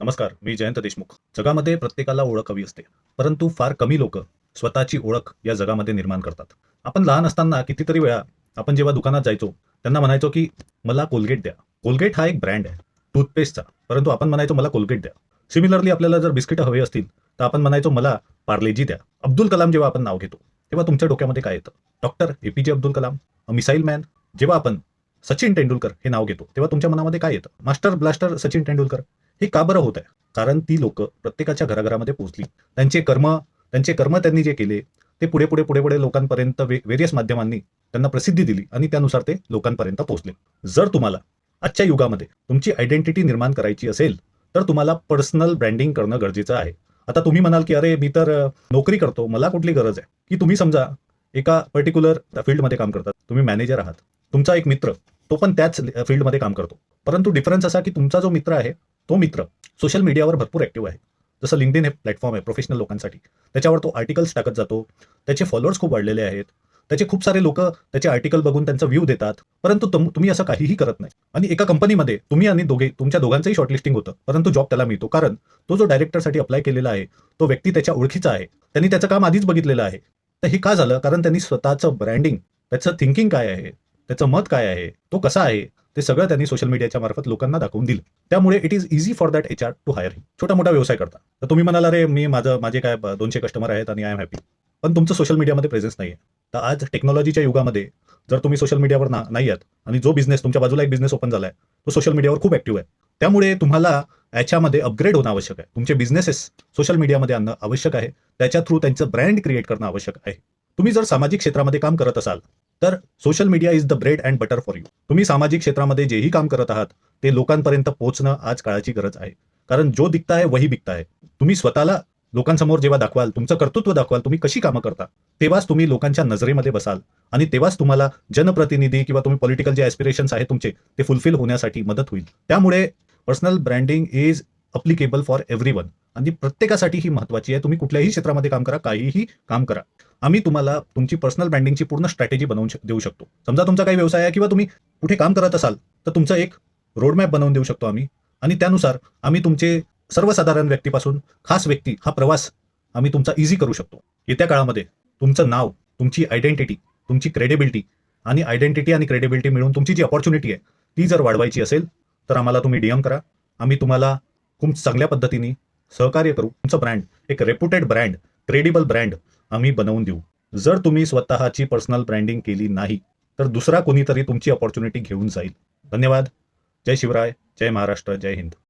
नमस्कार मी जयंत देशमुख. जगामध्ये प्रत्येकाला ओळख हवी असते परंतु फार कमी लोक स्वतःची ओळख या जगामध्ये निर्माण करतात. आपण लहान असताना कितीतरी वेळा आपण जेव्हा दुकानात जायचो त्यांना म्हणायचो की मला कोलगेट द्या. कोलगेट हा एक ब्रँड आहे टूथपेस्टचा. परंतु आपण म्हणायचो मला कोलगेट द्या. सिमिलरली आपल्याला जर बिस्किटं हवे असतील तर आपण म्हणायचो मला पार्लेजी द्या. अब्दुल कलाम जेव्हा आपण नाव घेतो तेव्हा तुमच्या डोक्यामध्ये काय येतं? डॉक्टर ए पी जे अब्दुल कलाम मिसाईल मॅन जेव्हा आपण सचिन तेंडुलकर हे नाव घेतो तेव्हा तुमच्या मनामध्ये काय येतं? Master blaster Sachin Tendulkar. हे का बरं होत आहे कारण ती लोक प्रत्येकाच्या घराघरामध्ये पोहोचली. त्यांचे कर्म त्यांचे कर्म त्यांनी जे केले ते पुढे पुढे पुढे पुढे लोकांपर्यंत वेरियस माध्यमांनी त्यांना प्रसिद्धी दिली आणि त्यानुसार ते लोकांपर्यंत पोहोचले. जर तुम्हाला आजच्या युगामध्ये तुमची आयडेंटिटी निर्माण करायची असेल तर तुम्हाला पर्सनल ब्रँडिंग करणं गरजेचं आहे. आता तुम्ही म्हणाल की अरे मी तर नोकरी करतो. मला कुठली गरज आहे? की तुम्ही समजा एका पर्टिक्युलर फील्डमध्ये काम करतात. तुम्ही मॅनेजर आहात. तुमचा एक मित्र तो पण त्याच फील्डमध्ये काम करतो. परंतु डिफरन्स असा की तुमचा जो मित्र आहे तो मित्र सोशल मीडियावर भरपूर ऍक्टिव्ह आहे. जसं लिंकडिन हे प्लॅटफॉर्म आहे प्रोफेशनल लोकांसाठी. त्याच्यावर तो आर्टिकल्स टाकत जातो. त्याचे फॉलोअर्स खूप वाढलेले आहेत. त्याचे खूप सारे लोक त्याचे आर्टिकल बघून त्यांचा व्ह्यू देतात. परंतु तुम्ही असं काहीही करत नाही. आणि एका कंपनीमध्ये तुम्ही आणि दोघे तुमच्या दोघांचंही शॉर्टलिस्टिंग होतं. परंतु जॉब त्याला मिळतो. कारण तो जो डायरेक्टरसाठी अप्लाय केलेला आहे तो व्यक्ती त्याच्या ओळखीचा आहे. त्यांनी त्याचं काम आधीच बघितलेलं आहे. तर हे का झालं? कारण त्यांनी स्वतःचं ब्रँडिंग त्याचं थिंकिंग काय आहे? त्याचं मत काय आहे? तो कसा आहे? ते सगळं त्यांनी सोशल मीडियाच्या मार्फत लोकांना दाखवून दिलं. त्यामुळे it is easy for that H R to hire छोटा मोठा व्यवसाय करता तर तुम्ही म्हणाल अरे मी माझं माझे काय दोनशे कस्टमर आहेत आणि आय एम हॅपी पण तुमचं सोशल मीडियामध्ये प्रेझेन्स नाही आहे तर आज टेक्नॉलॉजीच्या युगामध्ये जर तुम्ही सोशल मीडियावर ना नाही आहात आणि जो बिझनेस तुमच्या बाजूला एक बिझनेस ओपन झालाय तो सोशल मीडियावर खूप ऍक्टिव्ह आहे. त्यामुळे तुम्हाला याच्यामध्ये अपग्रेड होणं आवश्यक आहे. तुमचे बिझनेसेस सोशल मीडियामध्ये आणणं आवश्यक आहे. त्याच्या थ्रू त्यांचं ब्रँड क्रिएट करणं आवश्यक आहे. तुम्ही जर सामाजिक क्षेत्रामध्ये काम करत असाल तर social media is the bread and butter for you तुम्ही सामाजिक क्षेत्रामध्ये जेही काम करत आहात ते लोकांपर्यंत पोहोचणं आज काळाची गरज आहे. कारण जो दिखता आहे वही बिकता आहे तुम्ही स्वतःला लोकांसमोर जेव्हा दाखवाल तुमचं कर्तृत्व दाखवाल तुम्ही कशी कामं करता तेव्हाच तुम्ही लोकांच्या नजरेमध्ये बसाल. आणि तेव्हाच तुम्हाला जनप्रतिनिधी किंवा तुम्ही पॉलिटिकल जे ॲस्पिरेशन्स आहेत तुमचे ते फुलफिल होण्यासाठी मदत होईल. त्यामुळे personal branding is applicable for everyone आणि प्रत्येकासाठी ही महत्वाची आहे. तुम्ही कुठल्याही क्षेत्रामध्ये काम करा काहीही काम करा. आम्ही तुम्हाला तुमची पर्सनल ब्रँडिंगची पूर्ण स्ट्रॅटेजी बनवून देऊ शकतो. समजा तुमचा काही व्यवसाय आहे किंवा तुम्ही कुठे काम करत असाल तर तुमचं एक रोडमॅप बनवून देऊ शकतो आम्ही. आणि त्यानुसार आम्ही तुमचे सर्वसाधारण व्यक्तीपासून खास व्यक्ती हा प्रवास आम्ही तुमचा इझी करू शकतो. येत्या काळामध्ये तुमचं नाव तुमची आयडेंटिटी तुमची क्रेडिबिलिटी आणि आयडेंटिटी आणि क्रेडिबिलिटी मिळून तुमची जी ऑपॉर्च्युनिटी आहे ती जर वाढवायची असेल तर आम्हाला तुम्ही डीएम करा. आम्ही तुम्हाला खूप चांगल्या पद्धतीने सहकार्य करू. तुमचं ब्रँड एक रेप्युटेड ब्रँड क्रेडिबल ब्रँड आम्ही बनवून देऊ. जर तुम्ही स्वतःची पर्सनल ब्रँडिंग केली नाही तर दुसरा कोणीतरी तुमची अपॉर्च्युनिटी घेऊन जाईल. धन्यवाद. जय शिवराय. जय महाराष्ट्र. जय हिंद.